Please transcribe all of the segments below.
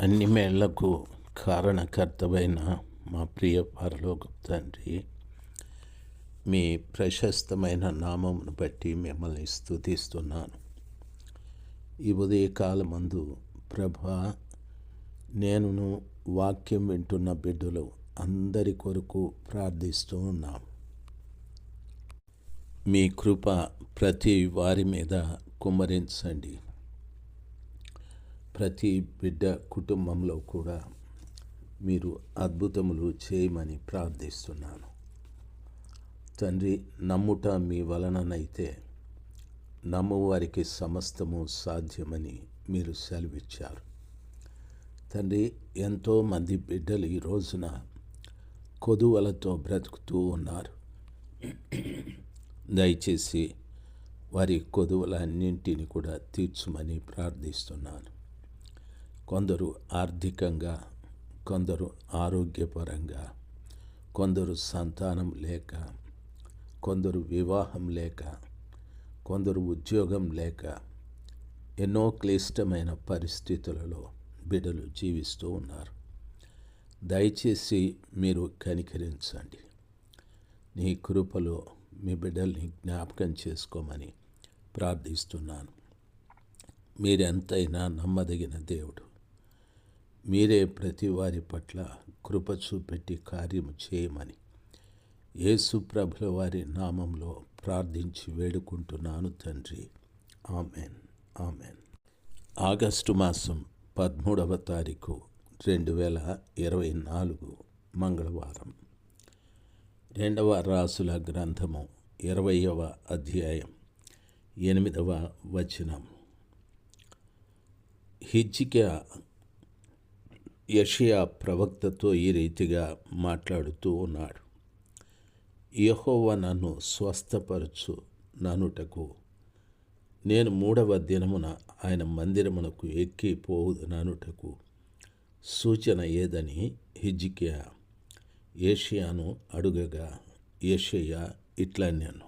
అన్ని మేళ్ళకు కారణకర్తవైన మా ప్రియ పరలోక తండ్రి మీ ప్రశస్తమైన నామమును బట్టి మిమ్మల్ని స్థుతిస్తున్నాను ఈ ఉదయకాలమందు ప్రభా నేనును వాక్యం వింటున్న బిడ్డలు అందరి కొరకు ప్రార్థిస్తూ ఉన్నాం. మీ కృప ప్రతి వారి మీద కుమ్మరించండి. ప్రతి బిడ్డ కుటుంబంలో కూడా మీరు అద్భుతములు చేయమని ప్రార్థిస్తున్నాను. తండ్రి నమ్ముట మీ వలననైతే నమ్మువారికి సమస్తము సాధ్యమని మీరు సెలవిచ్చారు. తండ్రి ఎంతోమంది బిడ్డలు ఈ రోజున కొదువలతో బ్రతుకుతూ ఉన్నారు. దయచేసి వారి కొదువలన్నింటిని కూడా తీర్చుమని ప్రార్థిస్తున్నాను. కొందరు ఆర్థికంగా కొందరు ఆరోగ్యపరంగా కొందరు సంతానం లేక కొందరు వివాహం లేక కొందరు ఉద్యోగం లేక ఎన్నో క్లిష్టమైన పరిస్థితులలో బిడ్డలు జీవిస్తూ ఉన్నారు. దయచేసి మీరు కనికరించండి. నీ కృపలో మీ బిడ్డల్ని జ్ఞాపకం చేసుకోమని ప్రార్థిస్తున్నాను. మీరెంతైనా నమ్మదగిన దేవుడు. మీరే ప్రతి వారి పట్ల కృప చూపెట్టి కార్యము చేయమని యేసు ప్రభుల వారి నామంలో ప్రార్థించి వేడుకుంటున్నాను తండ్రి. ఆమెన్. ఆమెన్. ఆగస్టు మాసం పదమూడవ తారీఖు రెండు వేల ఇరవై నాలుగు మంగళవారం. రెండవ రాసుల గ్రంథము ఇరవయవ అధ్యాయం ఎనిమిదవ వచనం. హిజ్జికియా యషియా ప్రవక్తతో ఈ రీతిగా మాట్లాడుతూ ఉన్నాడు. యహోవ నన్ను స్వస్థపరచు ననుటకు. నేను మూడవ దినమున ఆయన మందిరమునకు ఎక్కి పోవుదననుటకు సూచన ఏదని హిజ్కియా ఏషియాను అడుగగా ఏషియా ఇట్లా నేను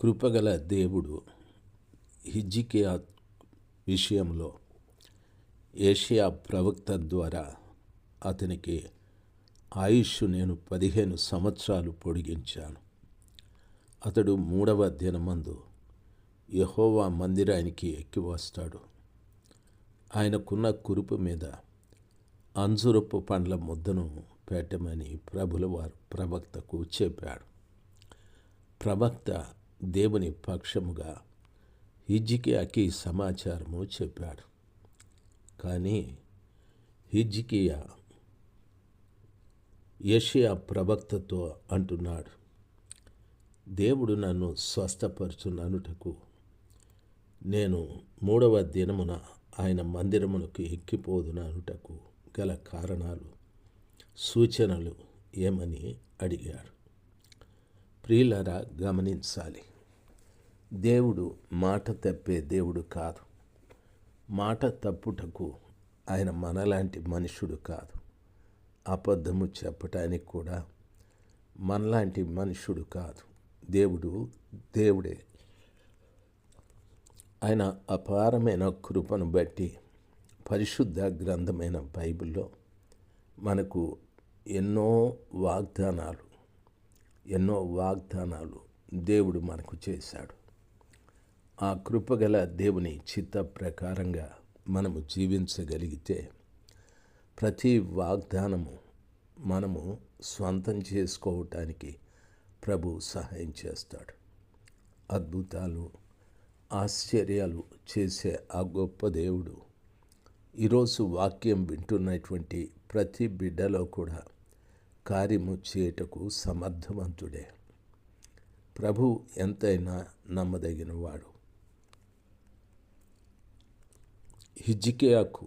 కృపగల దేవుడు హిజ్కియా విషయంలో ఏషియా ప్రవక్త ద్వారా అతనికి ఆయుష్ నేను పదిహేను సంవత్సరాలు పొడిగించాను. అతడు మూడవ దినమందు యహోవా మందిరానికి ఎక్కి వస్తాడు. ఆయనకున్న కురుపు మీద అంజురపు పండ్ల ముద్దను పెట్టమని ప్రభుల వారు ప్రవక్తకు చెప్పాడు. ప్రవక్త దేవుని పక్షముగా హిజ్కియాకి సమాచారము చెప్పాడు. కానీ హిజ్కియా యషియా ప్రవక్తతో అంటున్నాడు దేవుడు నన్ను స్వస్థపరచుననుటకు నేను మూడవ దినమున ఆయన మందిరమునకు ఎక్కిపోదుననుటకు గల కారణాలు సూచనలు ఏమని అడిగాడు. ప్రియులరా గమనించాలి. దేవుడు మాట తప్పే దేవుడు కాదు. మాట తప్పుటకు ఆయన మనలాంటి మనుషుడు కాదు. అబద్ధము చెప్పటానికి కూడా మనలాంటి మనుషుడు కాదు. దేవుడు దేవుడే. ఆయన అపారమైన కృపను బట్టి పరిశుద్ధ గ్రంథమైన బైబిల్లో మనకు ఎన్నో వాగ్దానాలు ఎన్నో వాగ్దానాలు దేవుడు మనకు చేశాడు. ఆ కృపగల దేవుని చిత్త ప్రకారంగా మనము జీవించగలిగితే ప్రతి వాగ్దానము మనము స్వంతం చేసుకోవటానికి ప్రభు సహాయం చేస్తాడు. అద్భుతాలు ఆశ్చర్యాలు చేసే ఆ గొప్ప దేవుడు ఈరోజు వాక్యం వింటున్నటువంటి ప్రతి బిడ్డలో కూడా కార్యము చేయుటకు సమర్థవంతుడే. ప్రభు ఎంతైనా నమ్మదగినవాడు. హిజ్కియాకు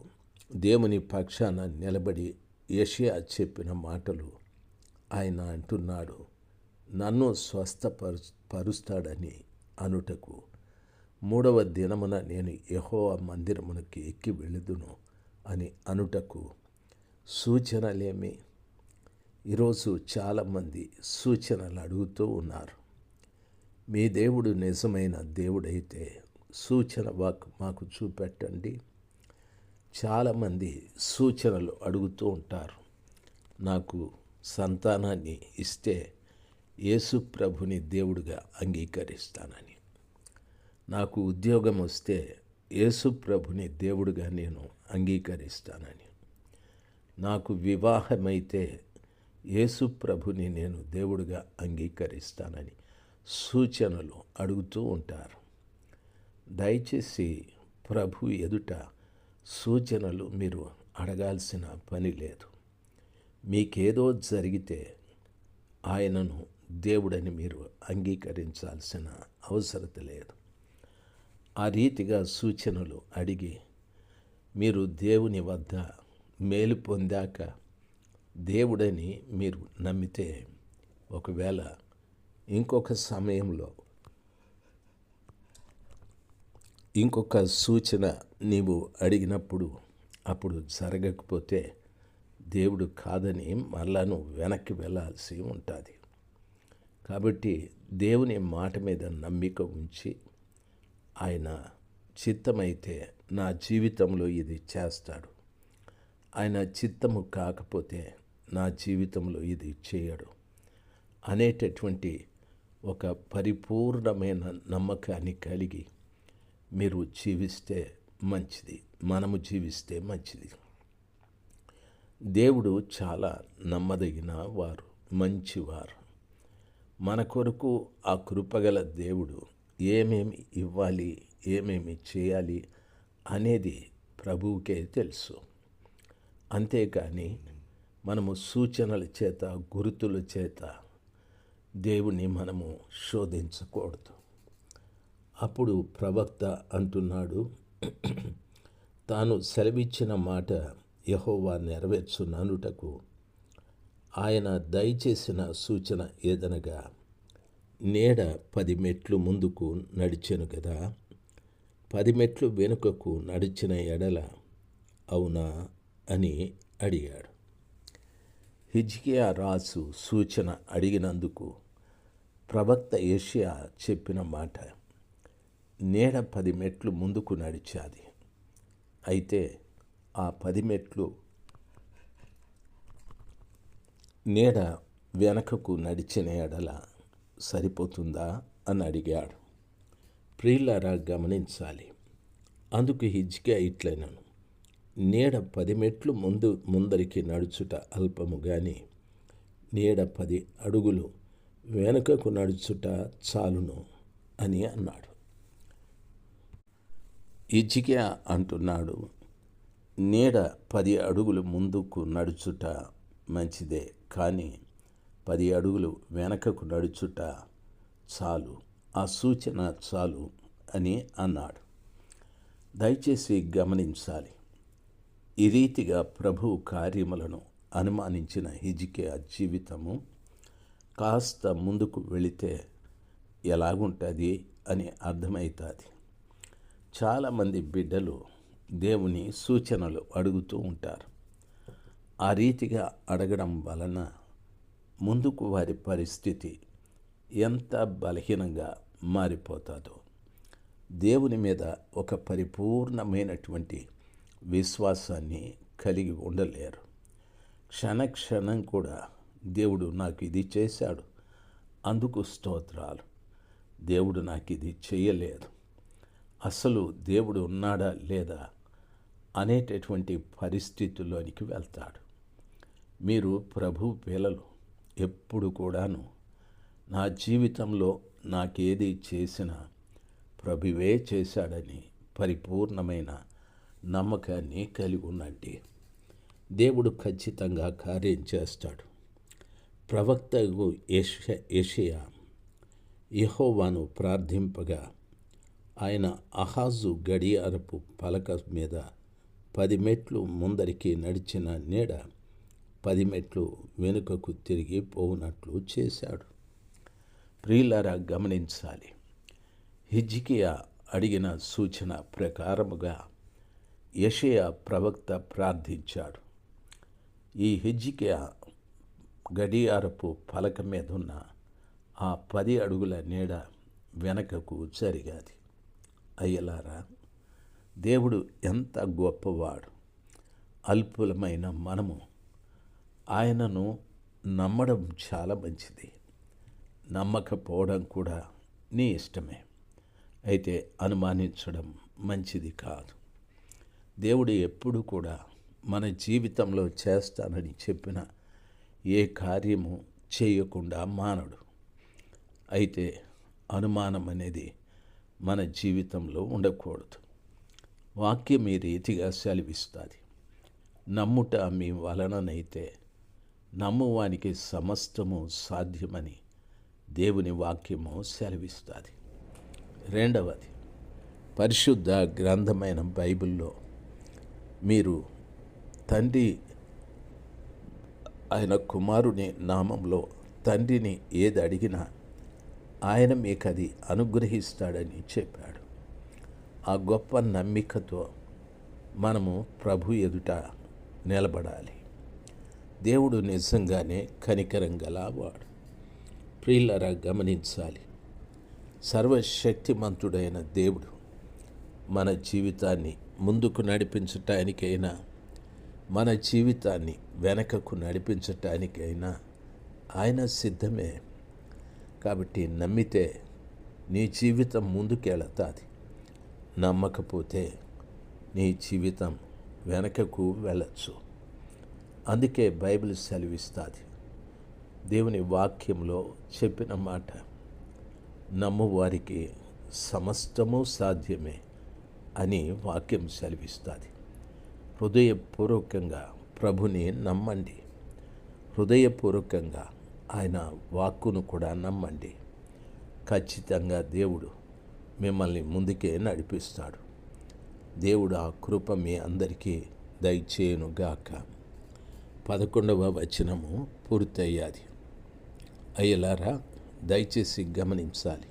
దేవుని పక్షాన నిలబడి యషియా చెప్పిన మాటలు ఆయన అంటున్నాడు నన్ను స్వస్థపరు పరుస్తాడని అనుటకు. మూడవ దినమున నేను యహో మందిరమునకి ఎక్కి వెళ్ళదును అని అనుటకు. సూచనలేమి? ఈరోజు చాలామంది సూచనలు అడుగుతూ ఉన్నారు. మీ దేవుడు నిజమైన దేవుడైతే సూచన వాక్ మాకు చూపెట్టండి. చాలామంది సూచనలు అడుగుతూ ఉంటారు. నాకు సంతానాన్ని ఇస్తే యేసు ప్రభుని దేవుడిగా అంగీకరిస్తానని. నాకు ఉద్యోగం వస్తే యేసు ప్రభుని దేవుడిగా నేను అంగీకరిస్తానని. నాకు వివాహమైతే యేసు ప్రభుని నేను దేవుడిగా అంగీకరిస్తానని సూచనలు అడుగుతూ ఉంటారు. దయచేసి ప్రభు ఎదుట సూచనలు మీరు అడగాల్సిన పని లేదు. మీకేదో జరిగితే ఆయనను దేవుడని మీరు అంగీకరించాల్సిన అవసరత లేదు. ఆ రీతిగా సూచనలు అడిగి మీరు దేవుని వద్ద మేలు పొందాక దేవుడని మీరు నమ్మితే ఒకవేళ ఇంకొక సమయంలో ఇంకొక సూచన నీవు అడిగినప్పుడు అప్పుడు జరగకపోతే దేవుడు కాదని మళ్ళా నువ్వు వెనక్కి వెళ్ళాల్సి ఉంటుంది. కాబట్టి దేవుని మాట మీద నమ్మిక ఉంచి ఆయన చిత్తమైతే నా జీవితంలో ఇది చేస్తాడు. ఆయన చిత్తము కాకపోతే నా జీవితంలో ఇది చేయడు అనేటటువంటి ఒక పరిపూర్ణమైన నమ్మకాన్ని కలిగి మీరు జీవిస్తే మంచిది. మనము జీవిస్తే మంచిది. దేవుడు చాలా నమ్మదగిన వారు మంచివారు. మన కొరకు ఆ కృపగల దేవుడు ఏమేమి ఇవ్వాలి ఏమేమి చేయాలి అనేది ప్రభువుకే తెలుసు. అంతేకాని మనము సూచనల చేత గుర్తుల చేత దేవుణ్ణి మనము శోధించకూడదు. అప్పుడు ప్రవక్త అంటున్నాడు తాను సెలవిచ్చిన మాట యహోవా నెరవేర్చున్నానుటకు ఆయన దయచేసిన సూచన ఏదనగా నీడ పది మెట్లు ముందుకు నడిచెను కదా పది మెట్లు వెనుకకు నడిచిన ఎడల అవునా? అని అడిగాడు. హిజ్కియా రాసు సూచన అడిగినందుకు ప్రవక్త ఏషియా చెప్పిన మాట నీడ పది మెట్లు ముందుకు నడిచాది. అయితే ఆ పది మెట్లు నీడ వెనకకు నడిచిన ఎడల సరిపోతుందా అని అడిగాడు. ప్రియులారా గమనించాలి. అందుకు హిజ్కియా ఇట్లైనను. నీడ పది మెట్లు ముందు ముందరికి నడుచుట అల్పము కానీ నీడ పది అడుగులు వెనుకకు నడుచుట చాలును అని అన్నాడు. ఇజికియా అంటున్నాడు నీడ పది అడుగులు ముందుకు నడుచుట మంచిదే కానీ పది అడుగులు వెనకకు నడుచుట చాలు ఆ సూచన చాలు అని అన్నాడు. దయచేసి గమనించాలి ఈ రీతిగా ప్రభు కార్యములను అనుమానించిన హిజికియా జీవితము కాస్త ముందుకు వెళితే ఎలాగుంటుంది అని అర్థమవుతుంది చాలామంది బిడ్డలు దేవుని సూచనలు అడుగుతూ ఉంటారు. ఆ రీతిగా అడగడం వలన ముందుకు వారి పరిస్థితి ఎంత బలహీనంగా మారిపోతుందో దేవుని మీద ఒక పరిపూర్ణమైనటువంటి విశ్వాసాన్ని కలిగి ఉండలేరు. క్షణక్షణం కూడా దేవుడు నాకు ఇది చేశాడు అందుకు స్తోత్రాలు. దేవుడు నాకు ఇది చేయలేదు. అసలు దేవుడు ఉన్నాడా లేదా అనేటటువంటి పరిస్థితుల్లోనికి వెళ్తాడు. మీరు ప్రభు పిల్లలు ఎప్పుడు కూడాను నా జీవితంలో నాకేది చేసినా ప్రభువే చేశాడని పరిపూర్ణమైన నమ్మకాన్ని కలిగి ఉండండి దేవుడు ఖచ్చితంగా కార్యం చేస్తాడు. ప్రవక్తకు ఏష ఏషియా యహోవాను ప్రార్థింపగా ఆయన అహాజు గడియారపు పలక మీద పది మెట్లు ముందరికి నడిచిన నీడ పది మెట్లు వెనుకకు తిరిగి పోవునట్లు చేశాడు. ప్రియులారా గమనించాలి. హిజ్కియా అడిగిన సూచన ప్రకారముగా యషయా ప్రవక్త ప్రార్థించాడు. ఈ హిజ్కియా గడియారపు పలక మీద ఉన్న ఆ పది అడుగుల నీడ వెనకకు జరిగాది. అయ్యలారా దేవుడు ఎంత గొప్పవాడు అల్పులమైన మనము. ఆయనను నమ్మడం చాలా మంచిది. నమ్మకపోవడం కూడా నీ ఇష్టమే. అయితే అనుమానించడం మంచిది కాదు. దేవుడు ఎప్పుడు కూడా మన జీవితంలో చేస్తానని చెప్పిన ఏ కార్యము చేయకుండా మానడు. అయితే అనుమానం అనేది మన జీవితంలో ఉండకూడదు. వాక్యం ఈ రీతిగా సెలవిస్తుంది. నమ్ముట మీ వలననైతే నమ్మువానికి సమస్తము సాధ్యమని దేవుని వాక్యము సెలవిస్తుంది. రెండవది పరిశుద్ధ గ్రంథమైన బైబిల్లో మీరు తండ్రి ఆయన కుమారుని నామంలో తండ్రిని ఏది అడిగినా ఆయన మీకు అది అనుగ్రహిస్తాడని చెప్పాడు. ఆ గొప్ప నమ్మికతో మనము ప్రభు ఎదుట నిలబడాలి. దేవుడు నిజంగానే కనికరం గలవాడు. ప్రియులరా గమనించాలి. సర్వశక్తిమంతుడైన దేవుడు మన జీవితాన్ని ముందుకు నడిపించటానికైనా మన జీవితాన్ని వెనకకు నడిపించటానికైనా ఆయన సిద్ధమే. కాబట్టి నమ్మితే నీ జీవితం ముందుకెళతాది. నమ్మకపోతే నీ జీవితం వెనకకు వెళ్ళచ్చు. అందుకే బైబిల్ సెలవిస్తుంది. దేవుని వాక్యంలో చెప్పిన మాట నమ్మువారికి సమస్తము సాధ్యమే అని వాక్యం సెలవిస్తుంది. హృదయపూర్వకంగా ప్రభుని నమ్మండి. హృదయపూర్వకంగా ఆయన వాక్కును కూడా నమ్మండి. ఖచ్చితంగా దేవుడు మిమ్మల్ని ముందుకే నడిపిస్తాడు. దేవుడు ఆ కృప మీ అందరికీ దయచేయునుగాక పదకొండవ వచనము పూర్తయ్యాది. అయ్యలారా దయచేసి గమనించాలి.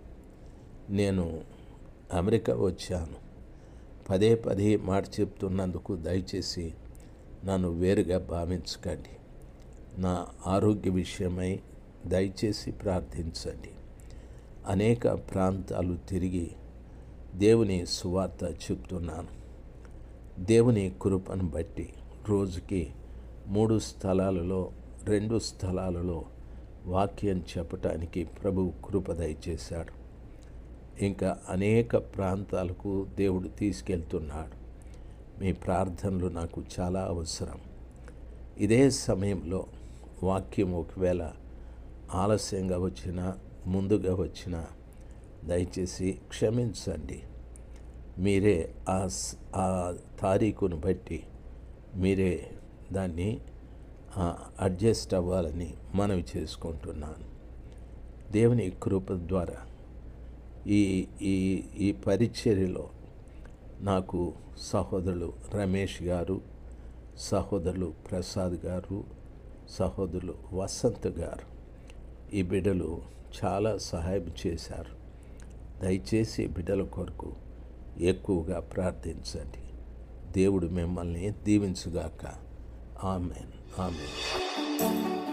నేను అమెరికా వచ్చాను. పదే పదే మాట చెప్తున్నందుకు దయచేసి నన్ను వేరుగా భావించకండి. నా ఆరోగ్య విషయమై దయచేసి ప్రార్థించండి. అనేక ప్రాంతాలు తిరిగి దేవుని సువార్త చెప్తున్నాను. దేవుని కృపను బట్టి రోజుకి మూడు స్థలాలలో రెండు స్థలాలలో వాక్యం చెప్పటానికి ప్రభు కృప దయచేశాడు. ఇంకా అనేక ప్రాంతాలకు దేవుడు తీసుకెళ్తున్నాడు. మీ ప్రార్థనలు నాకు చాలా అవసరం. ఇదే సమయంలో వాక్యం ఒకవేళ ఆలస్యంగా వచ్చినా ముందుగా వచ్చినా దయచేసి క్షమించండి. మీరే ఆ ఆ తారీఖును బట్టి మీరే దాన్ని అడ్జస్ట్ అవ్వాలని మనవి చేసుకుంటున్నాను. దేవుని కృప ద్వారా ఈ ఈ ఈ పరిచర్యలో నాకు సహోదరులు రమేష్ గారు సహోదరులు ప్రసాద్ గారు సహోదరులు వసంత్ గారు ఈ బిడ్డలు చాలా సహాయం చేశారు. దయచేసి బిడ్డల కొరకు ఎక్కువగా ప్రార్థించండి. దేవుడు మిమ్మల్ని దీవించుగాక. ఆమెన్. ఆమెన్.